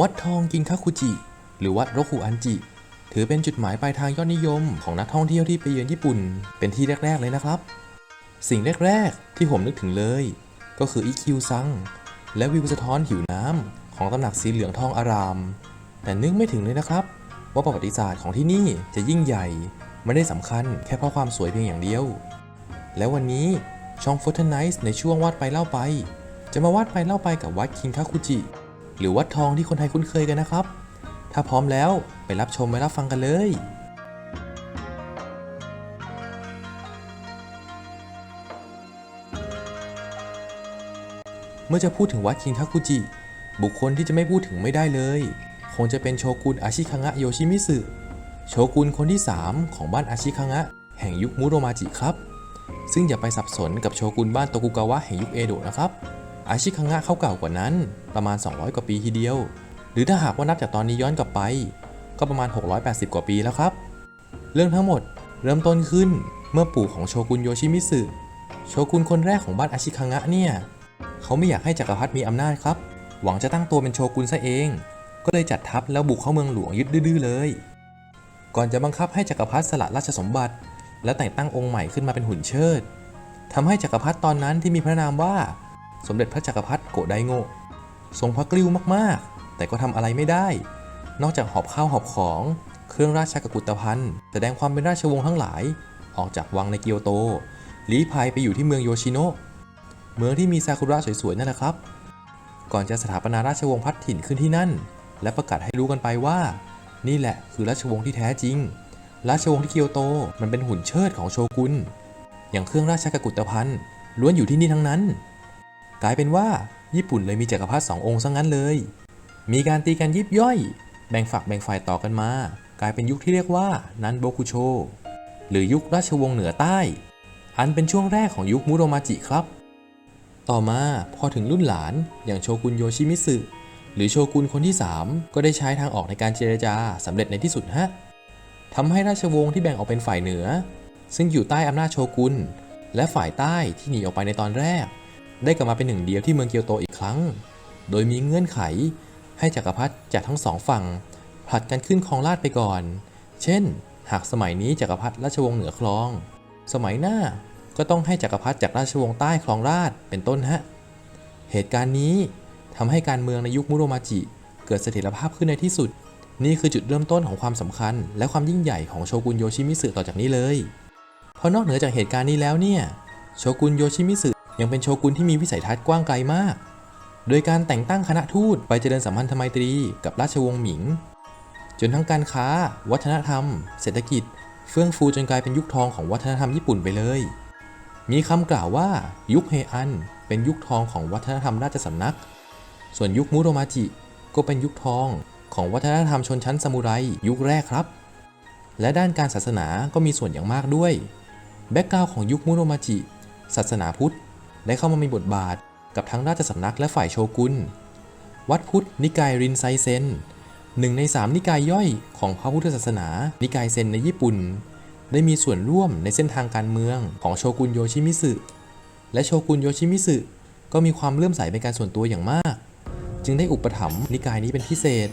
วัดทองกินคาคุจิ หรือวัดโรคุอันจิ ถือเป็นจุดหมายปลายทางยอดนิยมของนักท่องเที่ยวที่ไปเยือนญี่ปุ่น เป็นที่แรก ๆ เลยนะครับ สิ่งแรก ๆ ที่ผมนึกถึงเลย ก็คืออิคิวซัง และวิวสะท้อนผิวน้ำของตำหนักสีเหลืองทองอาราม แต่นึกไม่ถึงเลยนะครับ ว่าประวัติศาสตร์ของที่นี่จะยิ่งใหญ่ ไม่ได้สำคัญแค่เพราะความสวยเพียงอย่างเดียว แล้ววันนี้ช่อง f o r t n i g h t ในช่วงวาดไปเล่าไป จะมาวาดไปเล่าไปกับวัดคิงคาคุจิ หรือวัดทองที่คนไทยคุ้นเคยกันนะครับ ถ้าพร้อมแล้วไปรับชมไปรับฟังกันเลยเมื่อจะพูดถึงวัดคิงคาคุจิ บุคคลที่จะไม่พูดถึงไม่ได้เลย คงจะเป็นโชกุนอาชิคังะโยชิมิสึโชกุนคนที่ 3 ของบ้านอาชิคังะแห่งยุคมุโรมาจิครับ ซึ่งอย่าไปสับสนกับโชกุนบ้านโตกุกาวะแห่งยุคเอโดะนะครับ อาชิคังะเขาเก่ากว่านั้นประมาณ 200 กว่าปีทีเดียว หรือถ้าหากว่านับจากตอนนี้ย้อนกลับไป ก็ประมาณ 680 กว่าปีแล้วครับ เรื่องทั้งหมดเริ่มต้นขึ้นเมื่อปู่ของโชกุนโยชิมิสึโชกุนคนแรกของบ้านอาชิคังะเนี่ยเขาไม่อยากให้จักรพรรดิมีอำนาจครับ หวังจะตั้งตัวเป็นโชกุนซะเอง ก็เลยจัดทัพแล้วบุกเข้าเมืองหลวงยึดดื้อเลย ก่อนจะบังคับให้จักรพรรดิสละราชสมบัติ และแต่งตั้งองค์ใหม่ขึ้นมาเป็นหุ่นเชิดทำให้จักรพรรดิตอนนั้นที่มีพระนามว่า สมเด็จพระจักรพรรดิโกไดโงทรงพระกริ้วมากๆ แต่ก็ทำอะไรไม่ได้ นอกจากหอบข้าวหอบของ เครื่องราชกกุฏภัณฑ์ แสดงความเป็นราชวงศ์ทั้งหลาย ออกจากวังในเกียวโตลี้ภัยไปอยู่ที่เมืองโยชิโนะเมืองที่มีซากุระสวยๆนั่นแหละครับ ก่อนจะสถาปนาราชวงศ์พัดถิ่นขึ้นที่นั่น และประกาศให้รู้กันไปว่า นี่แหละคือราชวงศ์ที่แท้จริง ราชวงศ์ที่เกียวโตมันเป็นหุ่นเชิดของโชกุนอย่างเครื่องราชกกุฏภัณฑ์ล้วนอยู่ที่นี่ทั้งนั้น กลายเป็นว่า ญี่ปุ่นเลยมีจักรพรรดิสององค์ซะงั้นเลย มีการตีกันยิบย่อย แบ่งฝักแบ่งฝ่ายต่อกันมา กลายเป็นยุคที่เรียกว่านันโบคุโช หรือยุคราชวงศ์เหนือใต้ อันเป็นช่วงแรกของยุคมุโรมาจิครับ ต่อมาพอถึงรุ่นหลานอย่างโชกุนโยชิมิสึหรือโชกุนคนที่ 3 ก็ได้ใช้ทางออกในการเจรจาสำเร็จในที่สุดฮะทำให้ราชวงศ์ที่แบ่งออกเป็นฝ่ายเหนือ ซึ่งอยู่ใต้อำนาจโชกุนและฝ่ายใต้ที่หนีออกไปในตอนแรก ได้กลับมาเป็นหนึ่งเดียวที่เมืองเกียวโตอีกครั้ง โดยมีเงื่อนไขให้จักรพรรดิจากทั้งสองฝั่งผลัดกันขึ้นครองราชไปก่อน เช่น หากสมัยนี้จักรพรรดิราชวงศ์เหนือครอง สมัยหน้าก็ต้องให้จักรพรรดิจากราชวงศ์ใต้ครองราชเป็นต้นฮะ เหตุการณ์นี้ทำให้การเมืองในยุคมุโรมาจิ เกิดเสถียรภาพขึ้นในที่สุด นี่คือจุดเริ่มต้นของความสำคัญ และความยิ่งใหญ่ของโชกุนโยชิมิสึต่อจากนี้เลย เพราะนอกเหนือจากเหตุการณ์นี้แล้วเนี่ย โชกุนโยชิมิสึ ยังเป็นโชกุนที่มีวิสัยทัศน์กว้างไกลมาก โดยการแต่งตั้งคณะทูตไปเจริญสัมพันธไมตรีกับราชวงศ์หมิง จนทั้งการค้า วัฒนธรรม เศรษฐกิจ เฟื่องฟูจนกลายเป็นยุคทองของวัฒนธรรมญี่ปุ่นไปเลย มีคำกล่าวว่ายุคเฮอัน เป็นยุคทองของวัฒนธรรมราชสำนัก ส่วนยุคมุโรมาจิก็เป็นยุคทองของวัฒนธรรมชนชั้นซามูไรยุคแรกครับ และด้านการศาสนาก็มีส่วนอย่างมากด้วย แบ็กกราวของยุคมุโรมาจิ ศาสนาพุทธ ได้เข้ามามีบทบาทกับทั้งราชสำนักและฝ่ายโชกุน วัดพุทธนิกายรินไซเซนหนึ่งในสามนิกายย่อยของพระพุทธศาสนา นิกายเซนในญี่ปุ่น ได้มีส่วนร่วมในเส้นทางการเมืองของโชกุนโยชิมิสึและโชกุนโยชิมิสึก็มีความเลื่อมใสเป็นการส่วนตัวอย่างมาก จึงได้อุปถัมภ์นิกายนี้เป็นพิเศษ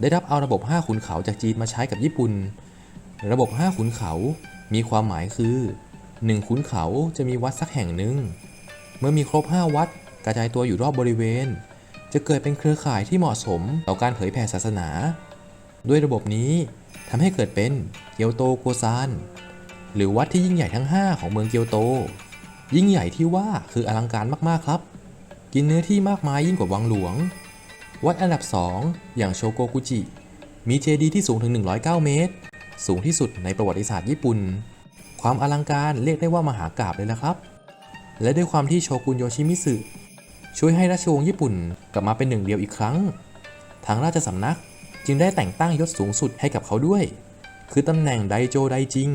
ได้รับเอาระบบ 5 ขุนเขาจากจีนมาใช้กับญี่ปุ่น ระบบ 5 ขุนเขา มีความหมายคือ 1 ขุนเขาจะมีวัดสักแห่งหนึ่ง เมื่อมีครบ 5 วัดกระจายตัวอยู่รอบบริเวณ จะเกิดเป็นเครือข่ายที่เหมาะสมต่อการเผยแผ่ศาสนา ด้วยระบบนี้ทำให้เกิดเป็นเกียวโตโกซานหรือวัดที่ยิ่งใหญ่ทั้ง 5 ของเมืองเกียวโต ยิ่งใหญ่ที่ว่าคืออลังการมากๆครับ กินเนื้อที่มากมายยิ่งกว่าวังหลวง วัดอันดับ 2 อย่างโชโกกุจิ มีเจดีย์ที่สูงถึง 109 เมตร สูงที่สุดในประวัติศาสตร์ญี่ปุ่น ความอลังการเรียกได้ว่ามหากราพย์เลยละครับ และด้วยความที่โชกุนโยชิมิสึช่วยให้ราชวงศ์ญี่ปุ่นกลับมาเป็นหนึ่งเดียวอีกครั้ง ทางราชสำนักจึงได้แต่งตั้งยศสูงสุดให้กับเขาด้วย คือตำแหน่งไดโจไดจิง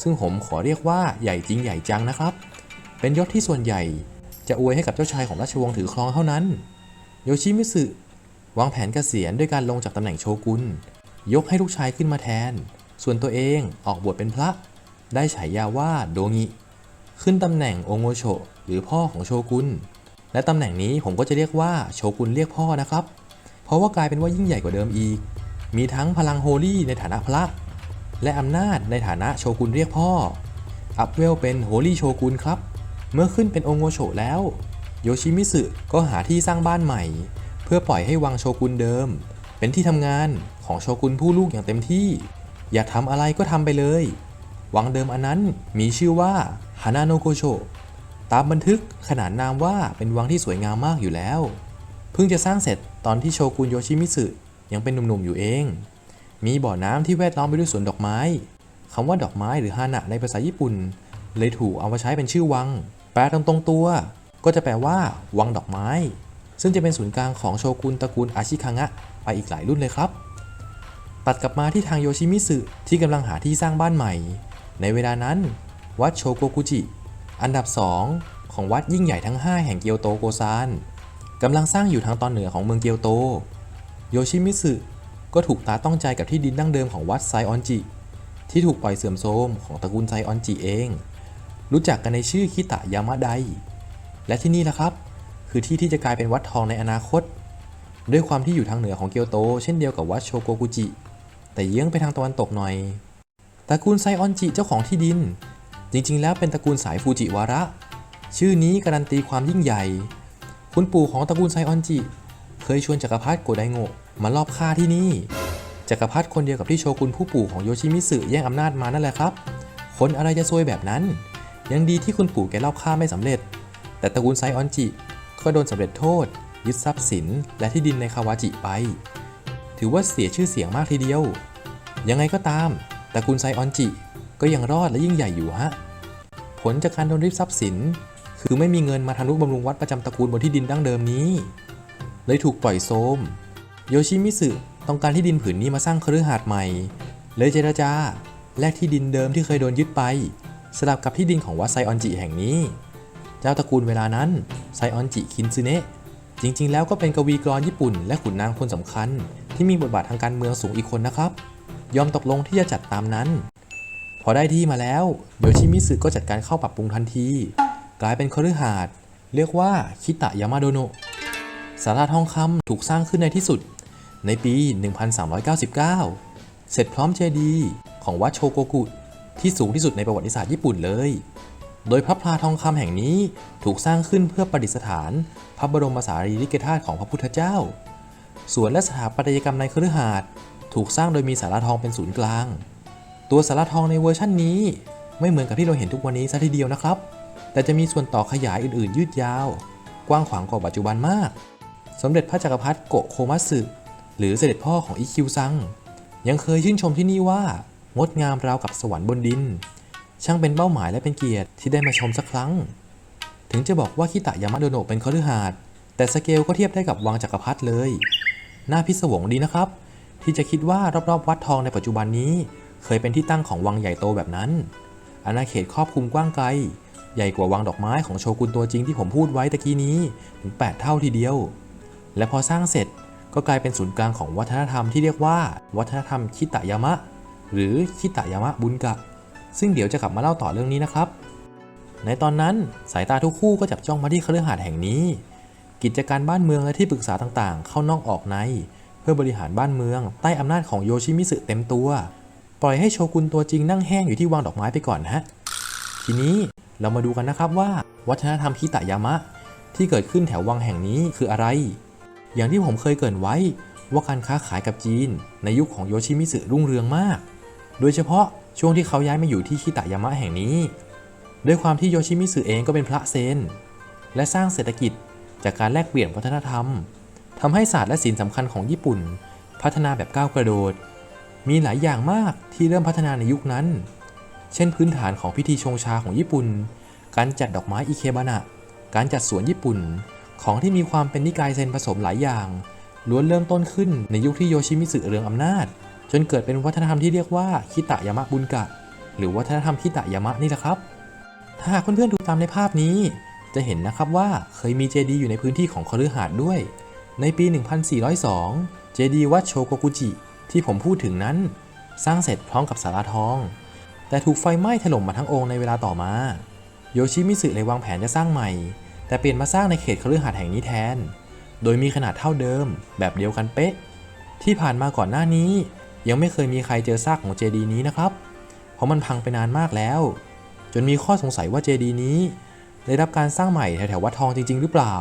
ซึ่งผมขอเรียกว่าใหญ่จริงใหญ่จังนะครับ เป็นยศที่ส่วนใหญ่จะอวยให้กับเจ้าชายของราชวงศ์ถือครองเท่านั้น โยชิมิสึวางแผนเกษียณด้วยการลงจากตำแหน่งโชกุน ยกให้ลูกชายขึ้นมาแทน ส่วนตัวเองออกบวชเป็นพระ ได้ฉายาว่าโดงิ ขึ้นตำแหน่งโอโงโชหรือพ่อของโชกุนและตำแหน่งนี้ผมก็จะเรียกว่าโชกุนเรียกพ่อนะครับ เพราะว่ากลายเป็นว่ายิ่งใหญ่กว่าเดิมอีก มีทั้งพลังโฮลี่ในฐานะพระ และอำนาจในฐานะโชกุนเรียกพ่อ อัพเวลเป็นโฮลี่โชกุนครับ เมื่อขึ้นเป็นองโงโฉแล้ว โยชิมิสึก็หาที่สร้างบ้านใหม่ เพื่อปล่อยให้วังโชกุนเดิม เป็นที่ทำงานของโชกุนผู้ลูกอย่างเต็มที่ อยากทำอะไรก็ทำไปเลย วังเดิมอันนั้นมีชื่อว่า ฮานาโนโกโชตามบันทึกขนานนามว่าเป็นวังที่สวยงามมากอยู่แล้ว เพิ่งจะสร้างเสร็จตอนที่โชกุนโยชิมิสึยังเป็นหนุ่มๆอยู่เอง มีบ่อน้ำที่แวดล้อมไปด้วยสวนดอกไม้คำว่าดอกไม้หรือฮานะในภาษาญี่ปุ่น เลยถูกเอามาใช้เป็นชื่อวัง แปลตรงๆตัว ก็จะแปลว่า วังดอกไม้ ซึ่งจะเป็นศูนย์กลางของโชกุนตระกูลอาชิคังะไปอีกหลายรุ่นเลยครับ ตัดกลับมาที่ทางโยชิมิสึที่กำลังหาที่สร้างบ้านใหม่ ในเวลานั้น วัดโชโกกุจิ อันดับ 2 ของวัดยิ่งใหญ่ทั้ง 5 แห่งเกียวโตโกซานกำลังสร้างอยู่ทางตอนเหนือของเมืองเกียวโต โยชิมิสึก็ถูกตาต้องใจกับที่ดินดั้งเดิมของวัดไซออนจิ ที่ถูกปล่อยเสื่อมโทรมของตระกูลไซออนจิเอง รู้จักกันในชื่อคิตะยามะได และที่นี่แหละครับ คือที่ที่จะกลายเป็นวัดทองในอนาคต ด้วยความที่อยู่ทางเหนือของเกียวโต เช่นเดียวกับวัดโชโกกุจิ แต่เยื้องไปทางตะวันตกหน่อยตระกูลไซออนจิเจ้าของที่ดิน จริงๆ แล้วเป็นตระกูลสายฟูจิวาระ ชื่อนี้การันตีความยิ่งใหญ่ คุณปู่ของตระกูลไซออนจิ เคยชวนจักรพรรดิโกไดโงะมาลอบฆ่าที่นี่ จักรพรรดิคนเดียวกับที่โชกุนผู้ปู่ของโยชิมิสึแย่งอำนาจมานั่นแหละครับ คนอะไรจะซวยแบบนั้น ยังดีที่คุณปู่แกลอบฆ่าไม่สำเร็จ แต่ตระกูลไซออนจิก็โดนสำเร็จโทษ ยึดทรัพย์สิน และที่ดินในคาวาจิไป ถือว่าเสียชื่อเสียงมากทีเดียว ยังไงก็ตามตระกูลไซออนจิ ก็ยังรอดและยิ่งใหญ่อยู่ฮะ ผลจากการโดนริบทรัพย์สิน คือไม่มีเงินมาทำนุบำรุงวัดประจำตระกูลบนที่ดินดั้งเดิมนี้ เลยถูกปล่อยโซม โยชิมิสึต้องการที่ดินผืนนี้มาสร้างคฤหาสน์ใหม่ เลยเจรจาแลกที่ดินเดิมที่เคยโดนยึดไป สลับกับที่ดินของวัดไซออนจิแห่งนี้ เจ้าตระกูลเวลานั้นไซออนจิคินซึเนะจริงๆ แล้วก็เป็นกวีกลอนญี่ปุ่น และขุนนางคนสำคัญ ที่มีบทบาททางการเมืองสูงอีกคนนะครับ ยอมตกลงที่จะจัดตามนั้น พอได้ที่มาแล้ว โยชิมิสึก็จัดการเข้าปรับปรุงทันที กลายเป็นคฤหาสน์เรียกว่าคิตะยามาโดโนะศาลาทองคำถูกสร้างขึ้นในที่สุด ในปี 1399 เสร็จพร้อมเจดีย์ของวัดโชโกกุ ที่สูงที่สุดในประวัติศาสตร์ญี่ปุ่นเลย โดยพระพลาทองคำแห่งนี้ถูกสร้างขึ้นเพื่อประดิษฐาน พระบรมสารีริกธาตุของพระพุทธเจ้า ส่วนและสถาปัตยกรรมในคฤหาสน์ถูกสร้างโดยมีสาราทองเป็นศูนย์กลาง ตัวสาราทองในเวอร์ชั่นนี้ ไม่เหมือนกับที่เราเห็นทุกวันนี้ซะทีเดียวนะครับ แต่จะมีส่วนต่อขยายอื่นๆ ยืดยาว กว้างขวางกว่าปัจจุบันมาก สมเด็จพระจักรพรรดิโกโคมัสึหรือเสด็จพ่อของอิคิวซัง ยังเคยชื่นชมที่นี่ว่างดงามราวกับสวรรค์บนดิน ช่างเป็นเป้าหมายและเป็นเกียรติที่ได้มาชมสักครั้ง ถึงจะบอกว่าคิตะยามาโดโนะเป็นคฤหาสน์แต่สเกลก็เทียบได้กับวังจักรพรรดิเลย น่าพิศวงดีนะครับ ที่จะคิดว่ารอบๆวัดทองในปัจจุบันนี้ เคยเป็นที่ตั้งของวังใหญ่โตแบบนั้น อาณาเขตครอบคลุมกว้างไกล ใหญ่กว่าวังดอกไม้ของโชกุนตัวจริงที่ผมพูดไว้ตะกี้นี้ถึง 8 เท่าทีเดียว และพอสร้างเสร็จก็กลายเป็นศูนย์กลางของวัฒนธรรมที่เรียกว่า วัฒนธรรมคิตะยามะ หรือคิตะยามะบุญกะ ซึ่งเดี๋ยวจะกลับมาเล่าต่อเรื่องนี้นะครับ ในตอนนั้นสายตาทุกคู่ก็จับจ้องมาที่คฤหาสน์แห่งนี้ กิจการบ้านเมืองและที่ปรึกษาต่างๆ เข้านอกออกใน เพื่อบริหารบ้านเมือง ใต้อำนาจของโยชิมิสึเต็มตัว ปล่อยให้โชกุนตัวจริงนั่งแห้งอยู่ที่วางดอกไม้ไปก่อนนะฮะทีนี้เรามาดูกันนะครับว่า วัฒนธรรมคิตะยามะ ที่เกิดขึ้นแถววังแห่งนี้คืออะไร อย่างที่ผมเคยเกริ่นไว้ว่าการค้าขายกับจีน ในยุคของโยชิมิสึรุ่งเรืองมาก โดยเฉพาะช่วงที่เขาย้ายมาอยู่ที่คิตะยามะแห่งนี้ ด้วยความที่โยชิมิสึเองก็เป็นพระเซน และสร้างเศรษฐกิจจากการแลกเปลี่ยนวัฒนธรรมทำให้ศาสตร์และศิลป์สำคัญของญี่ปุ่น พัฒนาแบบก้าวกระโดด มีหลายอย่างมากที่เริ่มพัฒนาในยุคนั้น เช่นพื้นฐานของพิธีชงชาของญี่ปุ่น การจัดดอกไม้อิเคบานะ การจัดสวนญี่ปุ่น ของที่มีความเป็นนิกายเซนผสมหลายอย่าง ล้วนเริ่มต้นขึ้นในยุคที่โยชิมิสึเรืองอำนาจ จนเกิดเป็นวัฒนธรรมที่เรียกว่าคิตะยามะบุญกะ หรือวัฒนธรรมคิตะยามะนี่แหละครับ ถ้าหากเพื่อนๆดูตามในภาพนี้ จะเห็นนะครับว่าเคยมีเจดีย์อยู่ในพื้นที่ของคฤหาสน์ด้วย ในปี 1402 เจดีย์วัดโชโกกุจิ ที่ผมพูดถึงนั้นสร้างเสร็จพร้อมกับสาราทอง แต่ถูกไฟไหม้ถล่มมาทั้งองค์ในเวลาต่อมา โยชิมิสึเลยวางแผนจะสร้างใหม่ แต่เปลี่ยนมาสร้างในเขตคฤหาสน์แห่งนี้แทน โดยมีขนาดเท่าเดิม แบบเดียวกันเป๊ะ ที่ผ่านมาก่อนหน้านี้ ยังไม่เคยมีใครเจอซากของเจดีย์นี้นะครับ เพราะมันพังไปนานมากแล้ว จนมีข้อสงสัยว่าเจดีย์นี้ ได้รับการสร้างใหม่แถวๆวัดทองจริง ๆ หรือเปล่า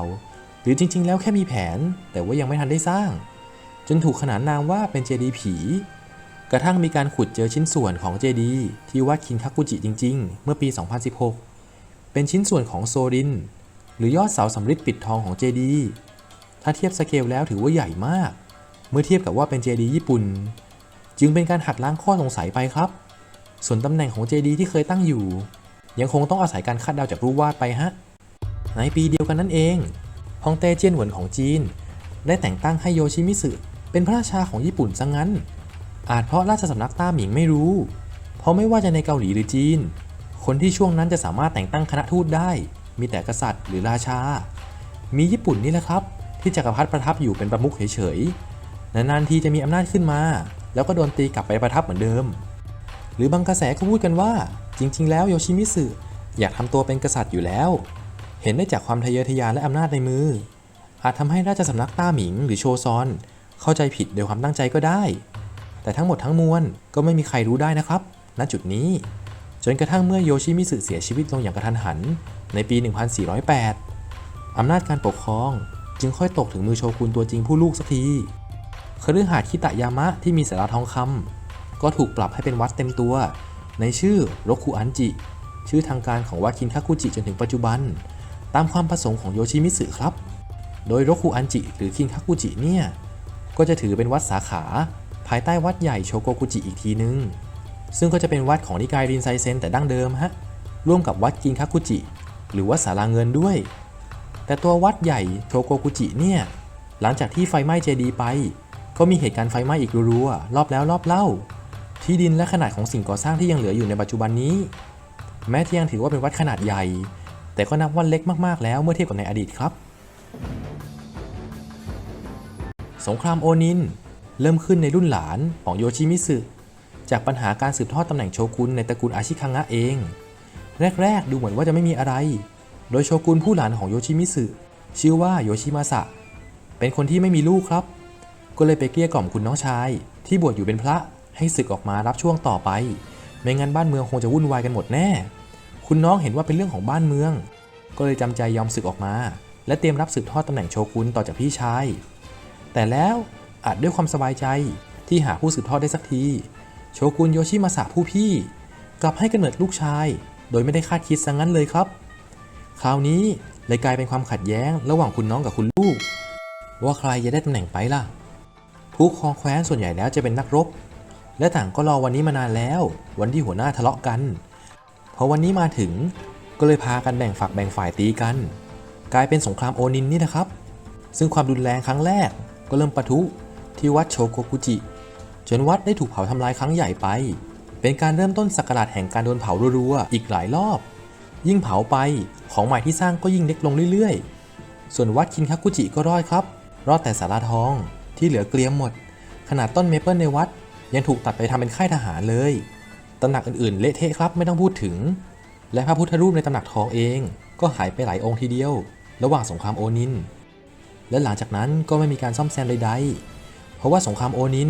หรือจริง ๆ แล้วแค่มีแผน แต่ว่ายังไม่ทันได้สร้าง นถูกขนานนามว่าเป็นเจดีย์ผี กระทั่งมีการขุดเจอชิ้นส่วนของเจดีย์ที่วัดคินคักุจิจริง ๆ เมื่อปี 2016 เป็นชิ้นส่วนของโซริน หรือยอดเสาสำริดปิดทองของเจดีย์ถ้าเทียบสเกลแล้วถือว่าใหญ่มาก เมื่อเทียบกับว่าเป็นเจดีย์ญี่ปุ่น จึงเป็นการหักล้างข้อสงสัยไปครับ ส่วนตำแหน่งของเจดีย์ที่เคยตั้งอยู่ ยังคงต้องอาศัยการคาดเดาจากรูปวาดไปฮะในปีเดียวกันนั่นเองฮองเต้เจี้ยนหวนของจีน ได้แต่งตั้งให้โยชิมิสึ เป็นพระราชาของญี่ปุ่นซะงงั้น อาจเพราะราชสำนักต้าหมิงไม่รู้ เพราะไม่ว่าจะในเกาหลีหรือจีน คนที่ช่วงนั้นจะสามารถแต่งตั้งคณะทูตได้ มีแต่กษัตริย์หรือราชา มีญี่ปุ่นนี่แหละครับ ที่จักรพรรดิประทับอยู่เป็นประมุขเฉยๆ นานๆทีจะมีอำนาจขึ้นมา แล้วก็โดนตีกลับไปประทับเหมือนเดิม หรือบางกระแสก็พูดกันว่า จริง ๆ แล้วโยชิมิสึอยากทำตัวเป็นกษัตริย์อยู่แล้ว เห็นได้จากความทะเยอทะยานและอำนาจในมืออาจทำให้ราชสำนักต้าหมิงหรือโชซอน เข้าใจผิดโดยความตั้งใจก็ได้ แต่ทั้งหมดทั้งมวลก็ไม่มีใครรู้ได้นะครับ ณ จุดนี้ จนกระทั่งเมื่อโยชิมิสึเสียชีวิตลงอย่างกระทันหัน ในปี 1408 อำนาจการปกครองจึงค่อยตกถึงมือโชกุนตัวจริงผู้ลูกสักทีคฤหาสน์คิตะยามะที่มีสาราทองคำก็ถูกปรับให้เป็นวัดเต็มตัว ในชื่อโรคุอันจิ ชื่อทางการของวัดคินคากุจิจนถึงปัจจุบัน ตามความประสงค์ของโยชิมิสึครับ โดยโรคุอันจิหรือคินคากุจิเนี่ย ก็จะถือเป็นวัดสาขา ภายใต้วัดใหญ่โชโกกุจิอีกทีนึง ซึ่งก็จะเป็นวัดของนิกายรินไซเซนแต่ดั้งเดิมฮะ ร่วมกับวัดกินคากุจิ หรือวัดสาราเงินด้วย แต่ตัววัดใหญ่โชโกกุจิเนี่ย หลังจากที่ไฟไหม้เจดีไป ก็มีเหตุการณ์ไฟไหม้อีกรัวๆรอบแล้วรอบเล่า ที่ดินและขนาดของสิ่งก่อสร้างที่ยังเหลืออยู่ในปัจจุบันนี้ แม้ที่ยังถือว่าเป็นวัดขนาดใหญ่ แต่ก็นับว่าเล็กมากๆแล้วเมื่อเทียบกับในอดีตครับ สงครามโอนิน เริ่มขึ้นในรุ่นหลานของโยชิมิสึจากปัญหาการสืบทอดตำแหน่งโชกุนในตระกูลอาชิคังะเอง แรก ๆ ดูเหมือนว่าจะไม่มีอะไร โดยโชกุนผู้หลานของโยชิมิสึชื่อว่าโยชิมาสะ เป็นคนที่ไม่มีลูกครับ ก็เลยไปเกลี้ยกล่อมคุณน้องชาย ที่บวชอยู่เป็นพระให้ศึกออกมารับช่วงต่อไป ไม่งั้นบ้านเมืองคงจะวุ่นวายกันหมดแน่ คุณน้องเห็นว่าเป็นเรื่องของบ้านเมือง ก็เลยจำใจยอมศึกออกมา และเตรียมรับสืบทอดตำแหน่งโชกุนต่อจากพี่ชาย แต่แล้วอาจด้วยความสบายใจที่หาผู้สืบทอดได้สักที โชกุนโยชิมาสะผู้พี่ กลับให้กำเนิดลูกชาย โดยไม่ได้คาดคิดซะงงั้นเลยครับ คราวนี้เลยกลายเป็นความขัดแย้งระหว่างคุณน้องกับคุณลูก ว่าใครจะได้ตำแหน่งไปล่ะ ผู้ครองแคว้นส่วนใหญ่แล้วจะเป็นนักรบ และต่างก็รอวันนี้มานานแล้ว วันที่หัวหน้าทะเลาะกันพอวันนี้มาถึงก็เลยพากันแบ่งฝักแบ่งฝ่ายตีกัน กลายเป็นสงครามโอนินนี่นะครับ ซึ่งความรุนแรงครั้งแรก ก็เริ่มปะทุที่วัดโชโกกุจิ จนวัดได้ถูกเผาทำลายครั้งใหญ่ไป เป็นการเริ่มต้นศักราชแห่งการโดนเผารัวๆอีกหลายรอบ ยิ่งเผาไปของใหม่ที่สร้างก็ยิ่งเล็กลงเรื่อยๆ ส่วนวัดคินคักุจิก็รอดครับ รอดแต่สาราทองที่เหลือเกลียมหมด ขนาดต้นเมเปิลในวัด ยังถูกตัดไปทำเป็นค่ายทหารเลยตำหนักอื่นๆ เละเทะครับไม่ต้องพูดถึง และพระพุทธรูปในตำหนักทองเอง ก็หายไปหลายองค์ทีเดียว ระหว่างสงครามโอนิน และหลังจากนั้นก็ไม่มีการซ่อมแซมใดๆ เพราะว่าสงครามโอนิน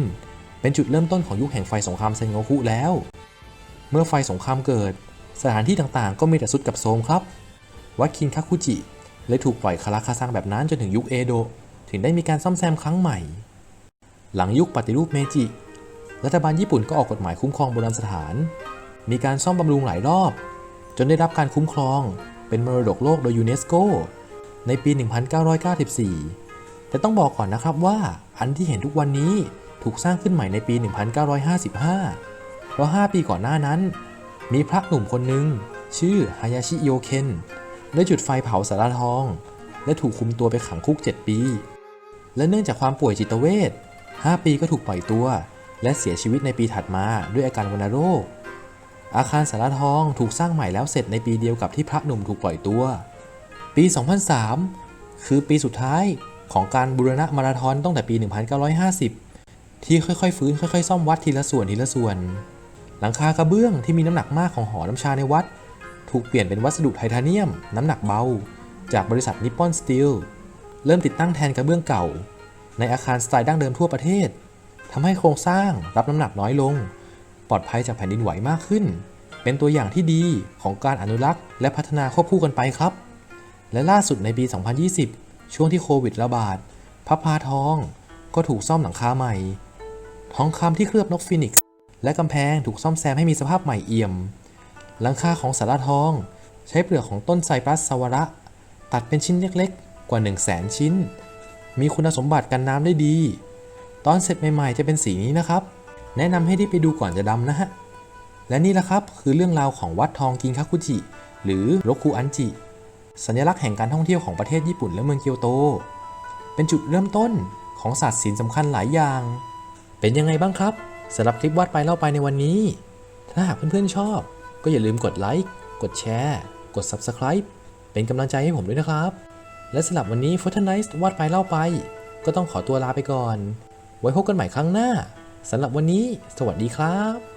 เป็นจุดเริ่มต้นของยุคแห่งไฟสงครามเซนโงคุแล้ว เมื่อไฟสงครามเกิด สถานที่ต่างๆ ก็มีแต่สุดกับโทมครับ วัดคินคาคุจิเลยถูกปล่อยคาราคาซังแบบนั้นจนถึงยุคเอโดะถึงได้มีการซ่อมแซมครั้งใหม่ หลังยุคปฏิรูปเมจิ รัฐบาลญี่ปุ่นก็ออกกฎหมายคุ้มครองโบราณสถาน มีการซ่อมบำรุงหลายรอบ จนได้รับการคุ้มครองเป็นมรดกโลกโดยยูเนสโก ในปี 1994 แต่ต้องบอกก่อนนะครับว่าอันที่เห็นทุกวันนี้ถูกสร้างขึ้นใหม่ในปี 1955 เพราะ 5 ปีก่อนหน้านั้น มีพระหนุ่มคนหนึ่งชื่อฮายาชิโยเคนได้จุดไฟเผาสาราทอง และถูกคุมตัวไปขังคุก 7 ปี และเนื่องจากความป่วยจิตเวช5ปีก็ถูกปล่อยตัว และเสียชีวิตในปีถัดมาด้วยอาการวัณโรค อาคารสาราทองถูกสร้างใหม่แล้วเสร็จในปีเดียวกับที่พระหนุ่มถูกปล่อยตัว ปี 2003 คือปีสุดท้ายของการบูรณะมาราธอนตั้งแต่ปี 1950 ที่ค่อยๆ ฟื้นค่อยๆ ซ่อมวัดทีละส่วนทีละส่วน หลังคากระเบื้องที่มีน้ำหนักมากของหอน้ำชาในวัด ถูกเปลี่ยนเป็นวัสดุไทเทเนียม น้ำหนักเบา จากบริษัทนิปปอนสตีลเริ่มติดตั้งแทนกระเบื้องเก่า ในอาคารสไตล์ดั้งเดิมทั่วประเทศทำให้โครงสร้างรับน้ำหนักน้อยลง ปลอดภัยจากแผ่นดินไหวมากขึ้น เป็นตัวอย่างที่ดีของการอนุรักษ์และพัฒนาควบคู่กันไปครับ และล่าสุดในปี 2020 ช่วงที่โควิดระบาดพระพาทองก็ถูกซ่อมหลังคาใหม่ ทองคำที่เคลือบนกฟีนิกซ์และกำแพงถูกซ่อมแซมให้มีสภาพใหม่เอี่ยม หลังคาของสาราทอง ใช้เปลือกของต้นไซปรัสสวระ ตัดเป็นชิ้นเล็กๆ กว่า 1 0 0 0 0แสนชิ้น มีคุณสมบัติกันน้ำได้ดี ตอนเสร็จใหม่ๆ จะเป็นสีนี้นะครับ แนะนำให้ได้ไปดูก่อนจะดำนะฮะ และนี่แหละครับคือเรื่องราวของวัดทองกินคาคุจิ หรือโรคุอันจิ สัญลักษณ์แห่งการท่องเที่ยวของประเทศญี่ปุ่นและเมืองเกียวโต เป็นจุดเริ่มต้นของศาสตร์ศิลป์สำคัญหลายอย่าง เป็นยังไงบ้างครับสำหรับคลิปวาดไปเล่าไปในวันนี้ ถ้าหากเพื่อนๆชอบ ก็อย่าลืมกดไลค์ กดแชร์ กด Subscribe เป็นกำลังใจให้ผมด้วยนะครับ และสำหรับวันนี้ f o r t n i t e วาดไปเล่าไป ก็ต้องขอตัวลาไปก่อน ไว้พบกันใหม่ครั้งหน้าสำหรับวันนี้ สวัสดีครับ